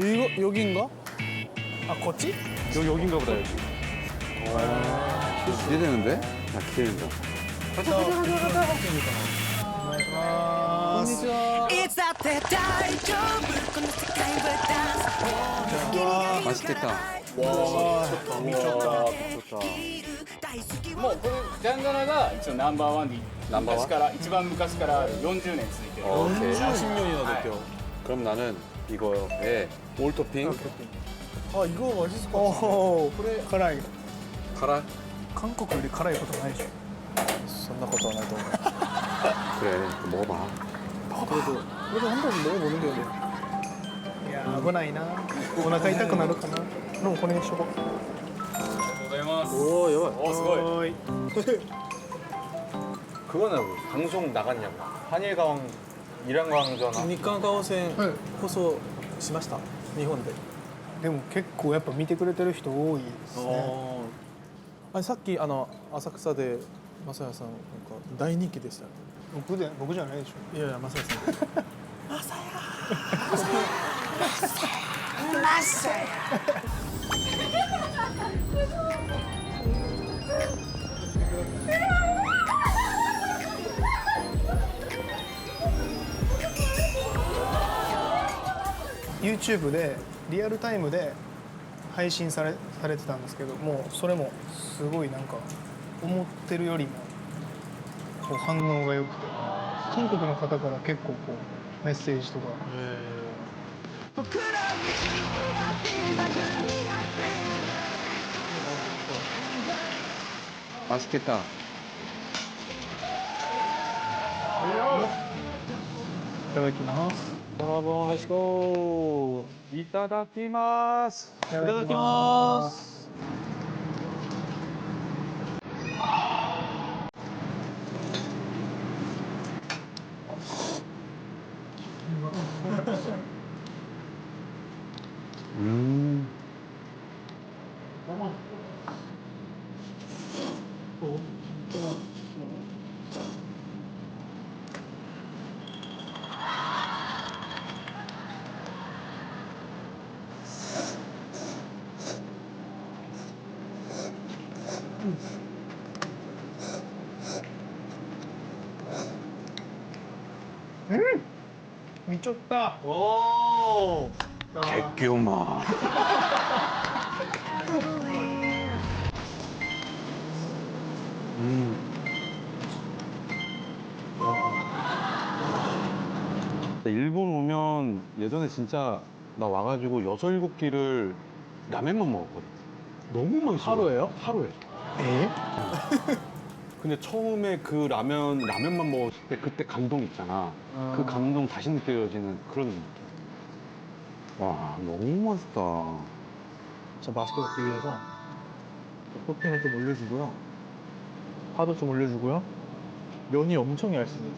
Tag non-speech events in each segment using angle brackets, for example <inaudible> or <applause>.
이거 여기인가? 아 걷지? 여기 여긴가 보다 여기. 기대되는데? 나 기대된다.いつだって大丈夫この世界はダンス君がいる 맛있겠다. から大好きもうこれジャンガラが一応ナンバーワンでナンバーワン昔から一番昔から40年続いてる 오케이. 40년이나 네. 됐대요. 그럼 나는 이거에 올 토핑 아 이거 맛있을 것 같아. 오, 그래. 辛い。 가라. 한국 요리 辛いことないでしょ。そんなことはないと思う。 <laughs> 그래, 먹어봐. 그래도 그래도 한 번 먹어보는 게 뭐. いや危ないな。お腹痛くなるかな。でもこれにしとこう。ありがとうございます 오, 여봐. おすごいはーい。 <laughs> 그거는 방송 나갔냐고. 한일강 일양강 전화. 日韓川線はい放送 しました？日本で。でも結構やっぱ見てくれてる人多いですね。あれさっきあの浅草で正也さんなんか大人気でしたよ僕で僕じゃないでしょ。いやいや正也さん。<laughs> う YouTube でリアルタイムで配信されされてたんですけどもうそれもすごいなんか思ってるよりもこう反応が良くて韓国の方から結構こうメッセージとか。助けた。いただきます。いただきます。 미쳤다 개끼우마. 음. 일본 오면 예전에 진짜 나 와가지고 여섯 일곱 끼를 라면만 먹었거든. 너무 맛있어. 하루에요? 하루에. 에? 근데 처음에 그 라면 라면만 먹었을 때 그때 감동 있잖아. 그 감동 다시 느껴지는 그런 느낌. 와 너무 맛있다. 자 맛있게 먹기 위해서 토핑을 좀 올려주고요 파도 좀 올려주고요 면이 엄청 얇습니다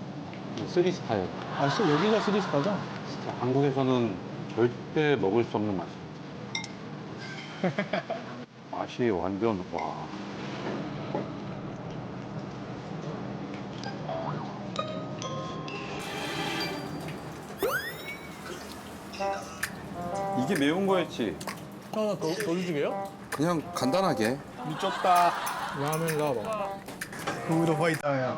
쓰리 스타일. 아 씨, 여기가 스리스타죠? 진짜 한국에서는 절대 먹을 수 없는 맛이야. <laughs> 맛이 완전 와. 이게 매운 거였지? 하나 더, 더 주게요? 그냥 간단하게. 미쳤다 라면 라바 푸드 파이터야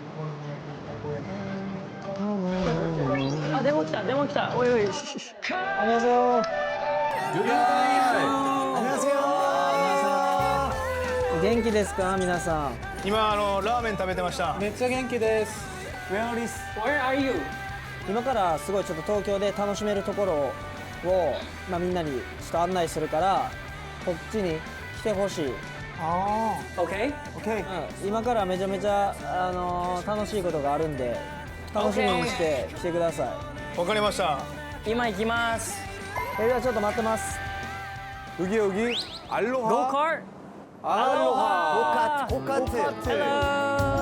出も来た出も来た。おいおい。元気ですか皆さん。今あのラーメン食べてました。めっちゃ元気です。Where is Where are you? 今からすごいちょっと東京で楽しめるところを、まあ、みんなにちょっと案内するからこっちに来てほしい。아, OK? 오케이. うん、今からめちゃめちゃ、あのー楽しいことがあるんで楽しみにして来てくださわかりましたい今行きますそれではちょっと待ってます 여기 여기 알로하. Go kart! 알로하. 고카트 고카트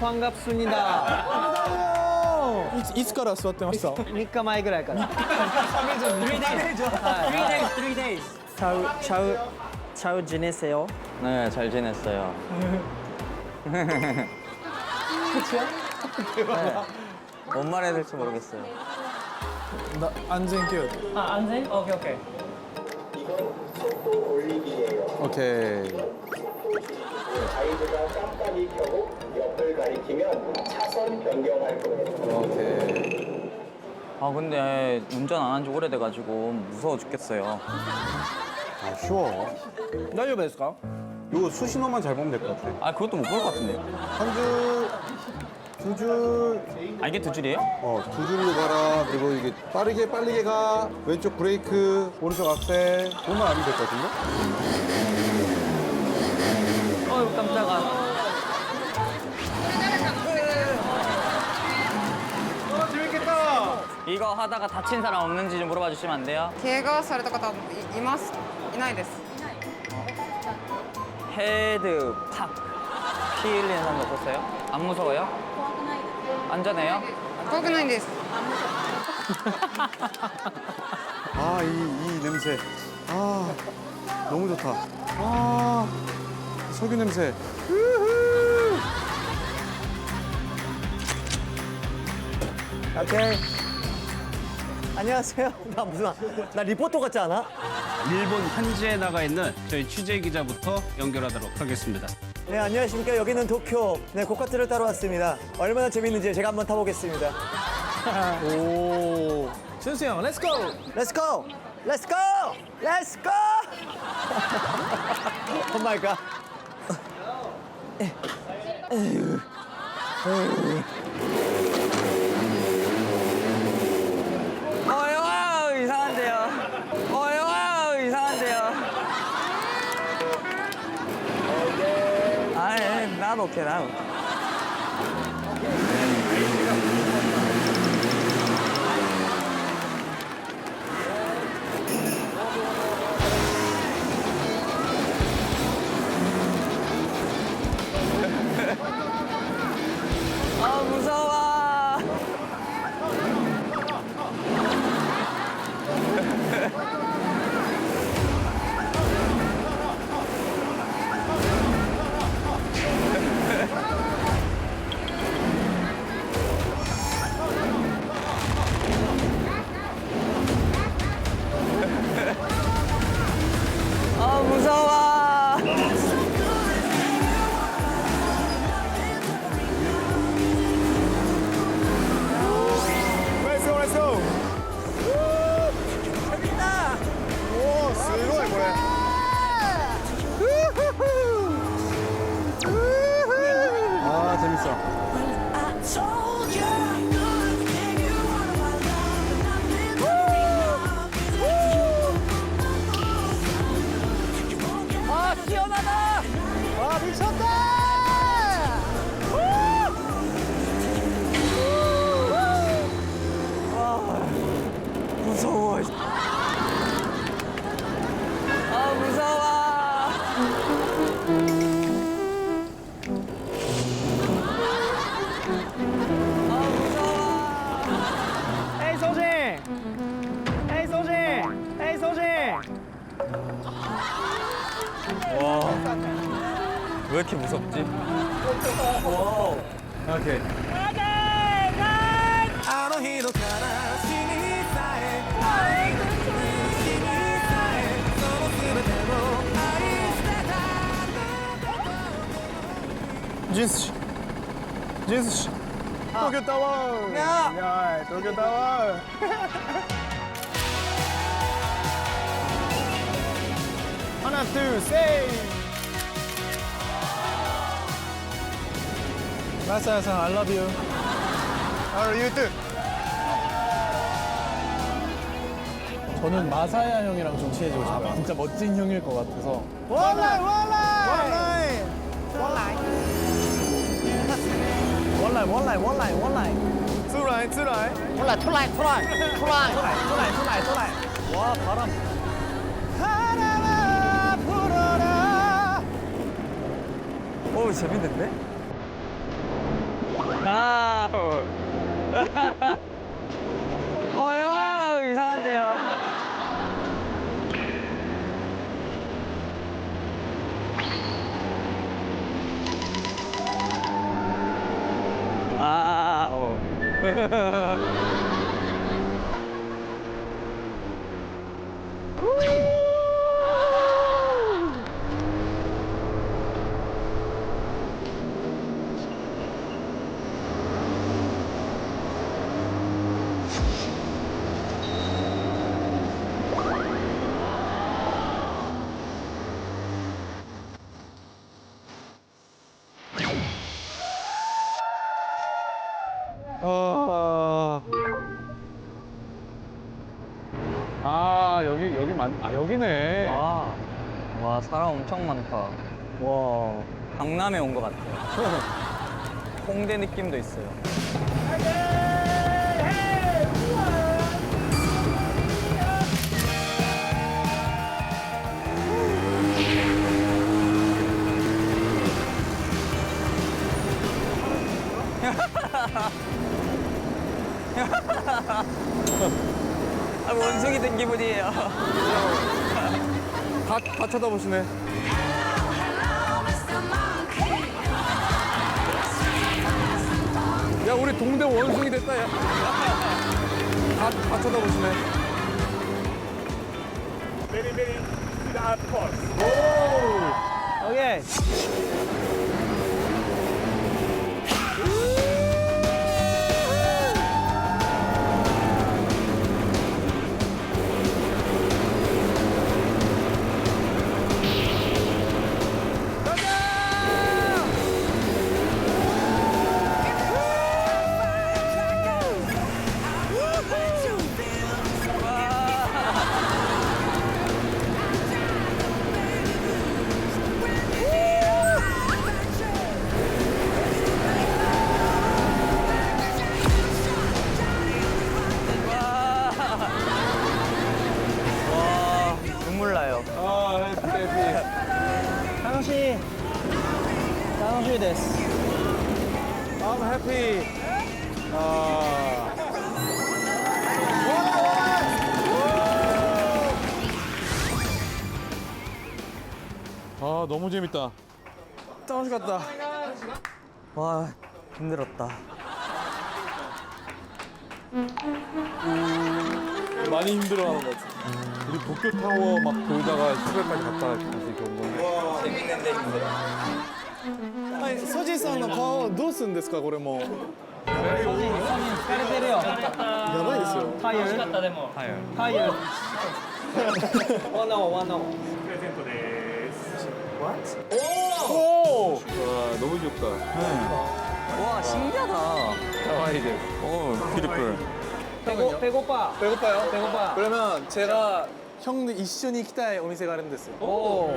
반갑습니다. いついつから座ってました 3日前ぐらいから。3 days. 3 days. 3 days. 잘, 잘, 잘 지내세요? 네, 잘 지냈어요. 뭔 말해야 될지 모르겠어요. 나 안전교육. 아, 안생? 오케이, 오케이. 오케이. 가이드가 깜깜이 켜고 옆을 가리키면 차선 변경할 거예요. 오케이. 아 근데 운전 안 한 지 오래돼가지고 무서워 죽겠어요. 아 쉬워. 날려봐야 될까? 이거 수신호만 잘 보면 될 것 같아. 아 그것도 못 볼 것 같은데. 한 줄, 두 줄. 아 이게 두 줄이에요? 어 두 줄로 가라. 그리고 이게 빠르게 빨리게 가. 왼쪽 브레이크, 오른쪽 악셀. 그만 아니면 될 것 같은데? 하다가 다친 사람 없는지 좀 물어봐 주시면 안 돼요? 怪我された方いいますいないです 헤드 팍. 피 흘리는 사람 없었어요? 안 무서워요? 안전해요? 怖くないんです 아, 이, 이 냄새. 아, 너무 좋다. 아, 석유 냄새. 오케이. 안녕하세요. <laughs> 나 무슨 나 리포터 같지 않아? 일본 현지에 나가 있는 저희 취재 기자부터 연결하도록 하겠습니다. 네, 안녕하십니까. 여기는 도쿄. 네, 고카트를 따러 왔습니다. 얼마나 재밌는지 제가 한번 타보겠습니다. <laughs> 오. 준수 형, 렛츠 고. Let's go! Let's go! Let's go! <laughs> oh my god. 어여 나 아 이렇게 무섭 지? 와 우. 오케 이. 진수 씨, 진수 씨, 도쿄 타 워. 야, 야, 도쿄 타 워. 하 나, 둘, 셋. 마사야상, I love you. Are you too? 저는 마사야 형이랑 좀 친해지고 싶어요. 아, 진짜 멋진 형일 것 같아서. 원라이, 원라이! 원라이, 원라이, 원라이, 원라이. 出来,出来. 몰라 토라이 토라이 토라이 토라이 토라이 토라이 토라이. 와 바람. 바람아 불어라. 오 재밌는데? 아. 어여 <laughs> 이상한데요. 아. 어. <laughs> 아 여기네. 와. 와 사람 엄청 많다. 와 강남에 온 것 같아요. <laughs> 홍대 느낌도 있어요. <laughs> 아, 원숭이 된 기분이에요. <laughs> 다, 다 쳐다보시네. 야 우리 동대 원숭이 됐다 야. 다, 다 쳐다보시네. 오케이 재밌다. 楽しかったわあ 힘들었다 많이 힘들어하는 것 같아. 우리 도쿄 타워 막 돌다가 시골까지 갔다가 다시 이렇게 온 건데. 재밌는데 힘들어. はいソジさんの顔どうするんですかこれもう疲れてるよやばいですよタイヤタイヤワンナオワンナオ 오! 와 너무 귀엽다. 와 신기하다. 가와이데. 오 뷰티풀. 배고 배고파 배고파요? 배고파 그러면 제가 형들 이슈니 이키타이お店があるんですよ 오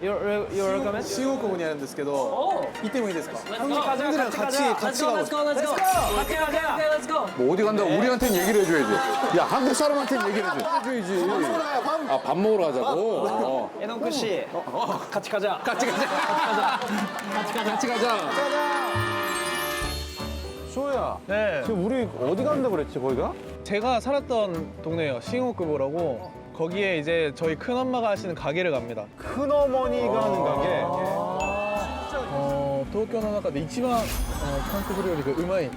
You're, you're coming? 시오쿠にあるんですけど行ってもいいですか 형님 가자 형들이랑 같이 같이 가고 Let's go let's go 같이 가자 Let's go 뭐 어디 간다고 우리한테는 얘기를 해줘야지. <laughs> 야 한국 사람한테는 얘기를 해줘. 해줘야지. 아 밥 먹으러 가자고. 어. 에노크 씨 같이 가자 같이 가자. 같이 가자. 같이 가자. 쇼야. 네 지금 우리 어디 간다 그랬지 거기가? 제가 살았던 동네예요 싱오쿠보라고 거기에 이제 저희 큰엄마가 하시는 가게를 갑니다 큰어머니가 하는 가게. 東京の中で一番あの韓国料理がうまい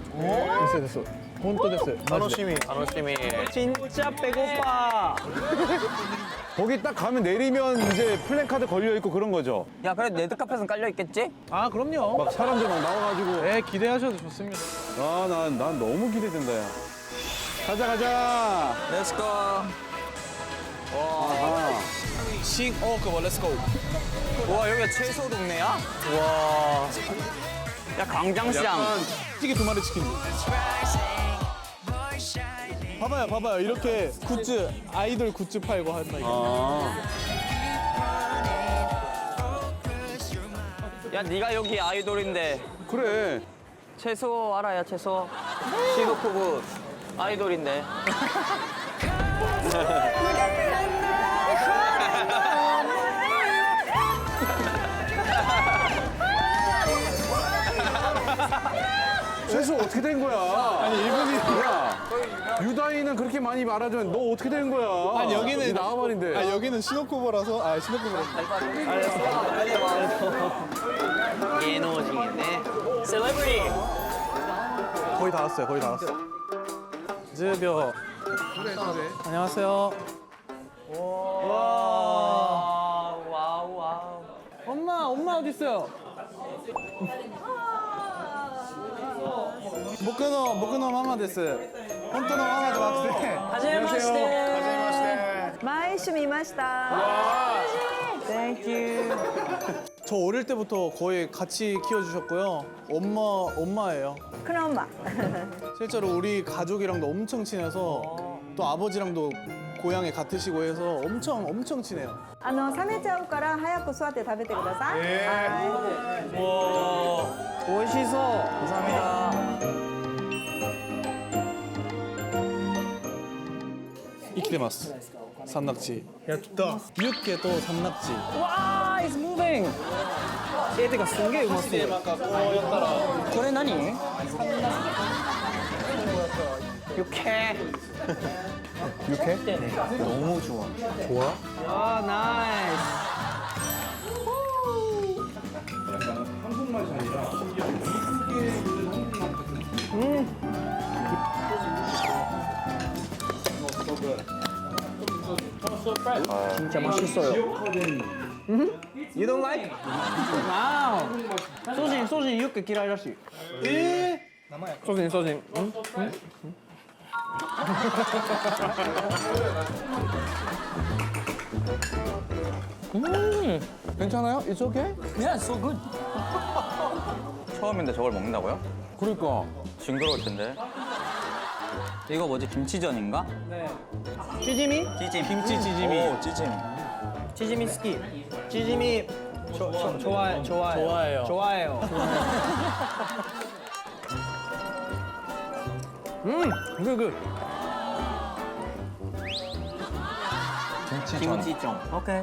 店です本当ですマジで楽しみ 楽しみ. 진짜 배고파. <laughs> 거기 딱 가면 내리면 이제 플랜카드 걸려 있고 그런 거죠. 야, 그래 레드카펫은 깔려 있겠지? 아 그럼요 막 사람들 막 나와가지고. 네 기대하셔도 좋습니다 아, 난, 난 너무 기대된다, 야. 가자, 가자. 렛츠고. 아, 싱어그버 렛츠고 와, 여기가 채소 동네야? 와. 야, 광장시장. 찌개 두 마리 치킨 봐봐요 봐봐요 이렇게 굿즈 아이돌 굿즈 팔고 한다 이거 아. 야, 네가 여기 아이돌인데 그래. 채소 알아야 채소. 시그푸드 아이돌인데. <laughs> 최소 어떻게 된 거야? 아니, 일본이. 야, 유다이는 그렇게 많이 말하지만 너 어떻게 된 거야? 아니 여기는 나와 말인데. 아 여기는 시노코버라서 아 시노코버 예노징인데. 셀레브리티. 거의 다 왔어요 거의 다 왔어 10秒 안녕하세요 와우. 엄마 엄마 어디 있어요? 목근호 목근호 마마 데스 혼토노 마마 가 왔어요 はじめまして。毎週見ました。 Thank you. 저 어릴 때부터 거의 같이 키워주셨고요 엄마 엄마예요 크롬마. 실제로 우리 가족이랑도 엄청 친해서 또 아버지랑도 고향에 같으시고 해서 엄청 엄청 친해요 あの冷めちゃうから早く座って食べてください。は 오 이시소. 감사합니다. 生きてます三낙지 やったユッケと三낙지 와, it's moving. え、てかすんげえうまそう。これ何？육회. <laughs> 육회? 너무 좋아. 좋아? 아, 나이스. 진짜 맛있어요. 음? You don't like? 와우. 소진 소진 육개 기라이라시. 에? 소진 소진. 응? 응? 응? 음. 괜찮아요? It's okay? Yeah, so good. 처음인데 저걸 먹는다고요? 그러니까. 징그러울 텐데. 이거 뭐지? 김치전인가? 네. 찌짐이? 찌짐. 김치 찌짐이. 오, 찌짐. 찌짐이 스키. 찌짐이 조, 조, 좋아해, 좋아해요. 좋아해요. 좋아해요. <laughs> 음, 그, 그. 김치전. 오케이.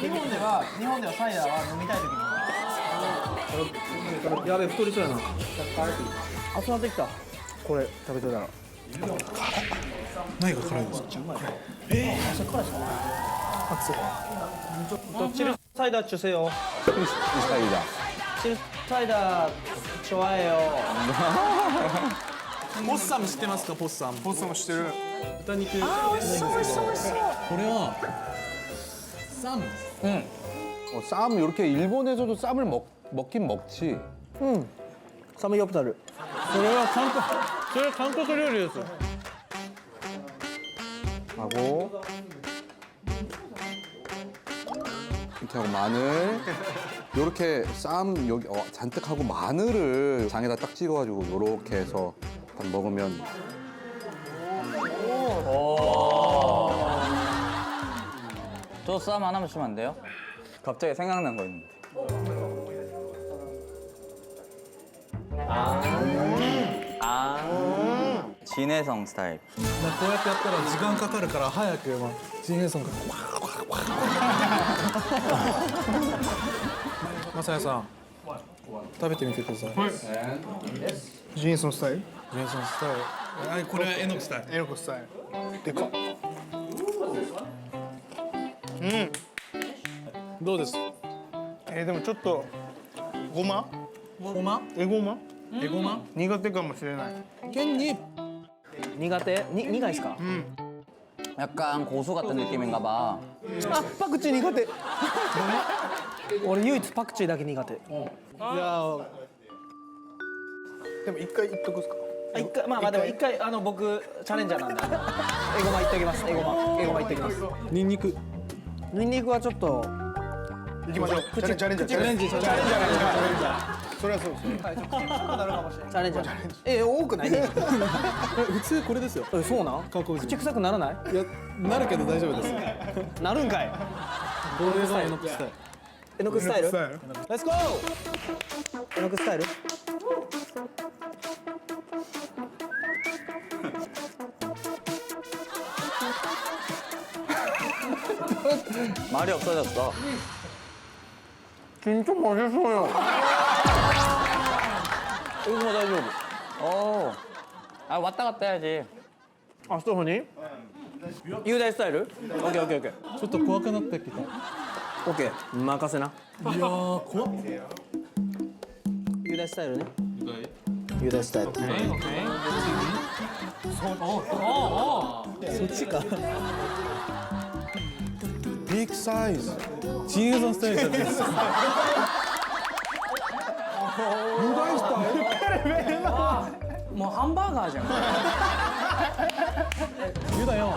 日本では日本ではサイダーは飲みたい時にやべえ太りそうやな集まってきたこれ食べてたら何が辛いんですか또 찌르 사이다 주세요 사이다. 찌르 사이다 좋아해요 보쌈 知ってますかボッサムボスもしてる豚肉あ美味しそう美味しそう美味しそうこれは쌈 어, 쌈 이렇게 일본에서도 쌈을 먹, 먹긴 먹지. 응 사무엽다를 それは韓国それは韓国料理です 하고 이렇게 하고 마늘 요렇게 쌈 여기 어, 잔뜩 하고 마늘을 장에다 딱 찍어가지고 요렇게 해서 딱 먹으면 저 싸움 하나만 주면 안 돼요? 갑자기 생각난 거 있는데. 아. 아. 진해성 스타일. まあこうやってやったら時間かかるから早くまあジンヘイソンがマサヤさん 食べてみてくださいジェイソンスタイルジンヘイソンスタイルあこれはエノクスタイルエロコスタイルでかっうんどうですえー、でもちょっとごまごまえごまエゴマ苦手かもしれない現に苦手に苦いですか 약간 고수 같은 느낌인가 봐. あパクチー苦手 <laughs> 俺唯一パクチーだけ苦手。じゃあでも一回言っとくっすか？あ一回まあまあでも一回あの僕チャレンジャーなんで。エゴマいっておきます。エゴマエゴマいっておきます。ニンニク。ニンニクはちょっと行きましょう。チャレンチャレンジャー。チャレンジチャレンジャー。チャレンジャー。それはそうですチャレンジャー。え多くない？普通これですよ。えそうなん？口臭くならない？いやなるけど大丈夫です。<laughs> なるんかい。これがエノク 에노크 스타일을. 스타일. Let's go. 에노크 스타일을. <laughs> 말이 없어졌어. 진짜 멋있어요. 여기서 다시 오고. 어. 아 왔다 갔다 해야지. 아스터 허니? 이거 다 스타일을? 오케이 오케이 오케이. ちょっと怖くなってきた。オッケー任せな。やー怖っ雄大スタイルね。雄大スタイル。そっち？か。ビッグサイズ。ジンヘイソンスタイルユダイスタイルもうハンバーガーじゃん。<laughs> ユダよ。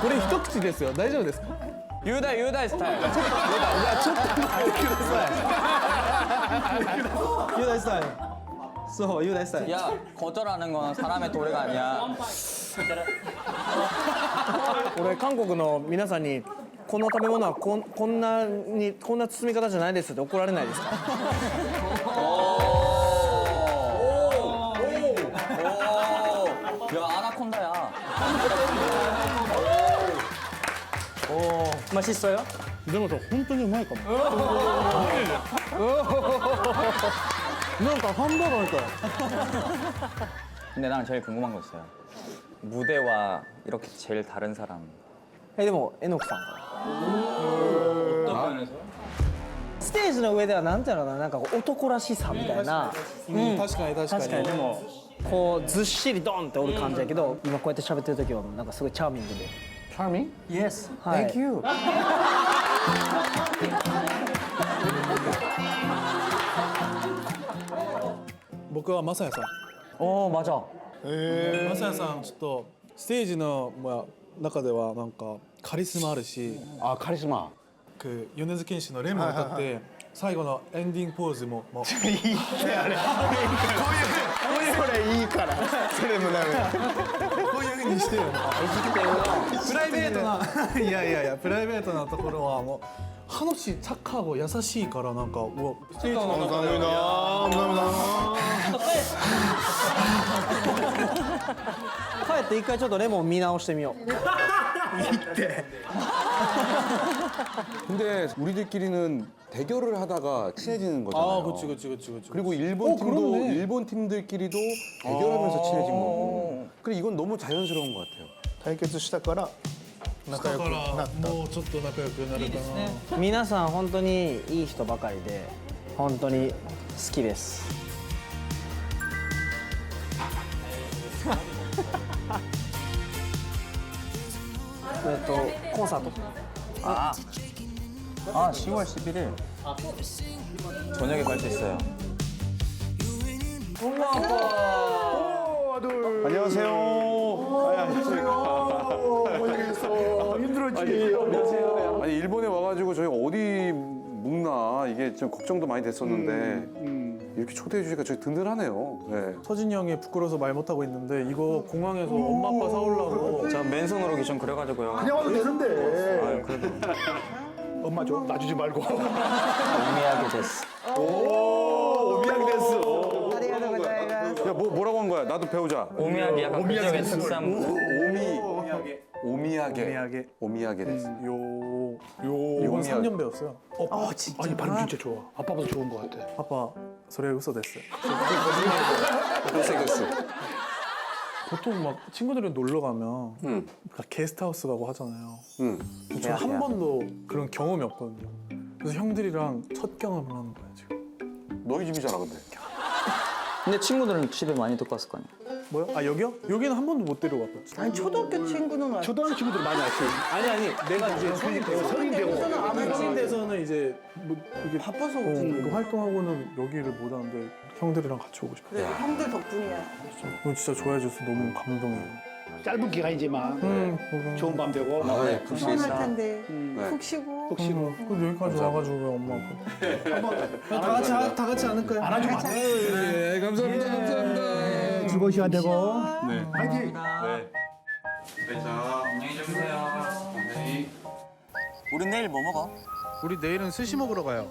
これ一口ですよ。大丈夫ですか？유다 유다 스타일. ユダスタイルそうユダスタイル 야 거절하는 건 사람의 도리가 아니야. 俺韓国の皆さんにこの食べ物はこんこんなにこんな包み方じゃないですって怒られないですか 맛있어 요? 이러면서 혼돈이 많을까 봐. 뭔가 환불하니 까. 근데 나는 제일 궁금한 거 있어 요. 무대와 이렇게 제일 다른 사 람. えでもえのきさんステージの上ではなんていうのかななんかこう男らしさみたいな、うん。確かに確かに。確かに。でもこうずっしりドンっておる感じやけど、今こうやって喋ってる時はなんかすごいチャーミングで。Charming? Yes Thank you. 僕はマサヤさん 어 맞아. マサヤさんちょっとステージの、まあ、中ではなんかカリスマあるし 아 카리스마. 그米津玄師の「レモン」歌って最後のエンディングポーズももう<laughs> いいってあれこういうこれいいから<laughs> それもダメこういうふう <laughs> にしてよプライベートないやいやいやプライベートなところはもう話サッカーが優しいからなんかうわステージの中ダメだダメだ帰って一回ちょっとレモン見直してみよう 근데 우리들끼리는 대결을 하다가 친해지는 거잖아요. 아 그치 그치 그치 그치 그리고 일본 어, 팀도 그렇네. 일본 팀들끼리도 대결하면서 친해진 거고. 그래 이건 너무 자연스러운 것 같아요. 対決したから仲良くだかなったらもうちょっと仲良くなるかな皆さん本当にいい人ばかりで本当に好きです<laughs> えっとコンサート 아. 아 10월 11일. 저녁에 갈 수 있어요. 안녕하세요. 힘들었지. 아니 일본에 와가지고 저희 어디 묵나 이게 좀 걱정도 많이 됐었는데 이렇게 초대해 주니까 저희 든든하네요. 네. 서진이 형이 부끄러워서 말 못하고 있는데 이거 공항에서 엄마 아빠 사오려고. 제가 맨손으로 기좀 그려가지고요. 그냥 와도 되는데. 아유, 그래도. 엄마 줘 놔주지 말고. 오미야게 됐어. 오 야, 뭐, 뭐라고 한 거야? 나도 배우자. 오미야게 약간 그쪽의 특산물. 오미. 오미야게. 미하게 오미야게 됐어. 요 요. 이건 3년 배웠어요. 아 진짜 아니 발음 진짜 좋아 아빠보다 좋은 것 같아 아빠 소리 웃어 됐어요. <laughs> 못생겼어. 보통 막 친구들이 놀러 가면 응. 다 게스트하우스 가고 하잖아요. 응. 저는 한 번도 그런 경험이 없거든요. 그래서 형들이랑 첫 경험을 하는 거예요 지금. 너희 집이잖아, 근데. 근데 친구들은 집에 많이 듣고 왔을 거 아니야. 뭐요? 아 여기요? 여기는 한 번도 못 데려가봤지. 아니 초등학교 친구는 왔 초등학교 친구들 많이 알지 아니 아니 내가 이제 성인 되고 성인 되고 성인 돼서는 이제 뭐 이게 바빠서 어, 이거 활동하고는 여기를 못 하는데 형들이랑 같이 오고 싶어. 그래 형들 덕분이야. 이거 진짜 좋아해 줘서 너무 감동해요. 짧은 기간이지만. 응. 좋은 밤 되고. 아, 네, 푹 피곤할 쉬겠어. 텐데 네. 푹 쉬고. 혹시 뭐 근데 여기까지 와가지고 왜 엄마. 아빠 다 같이 하- 다 같이 안을까요? 안아주면 안 예, 감사합니다 감사합니다. 즐거운 시간 되고. 네. 화이팅! 안녕히 주무세요. 우리 내일 뭐 먹어? 우리 내일은 스시 먹으러 가요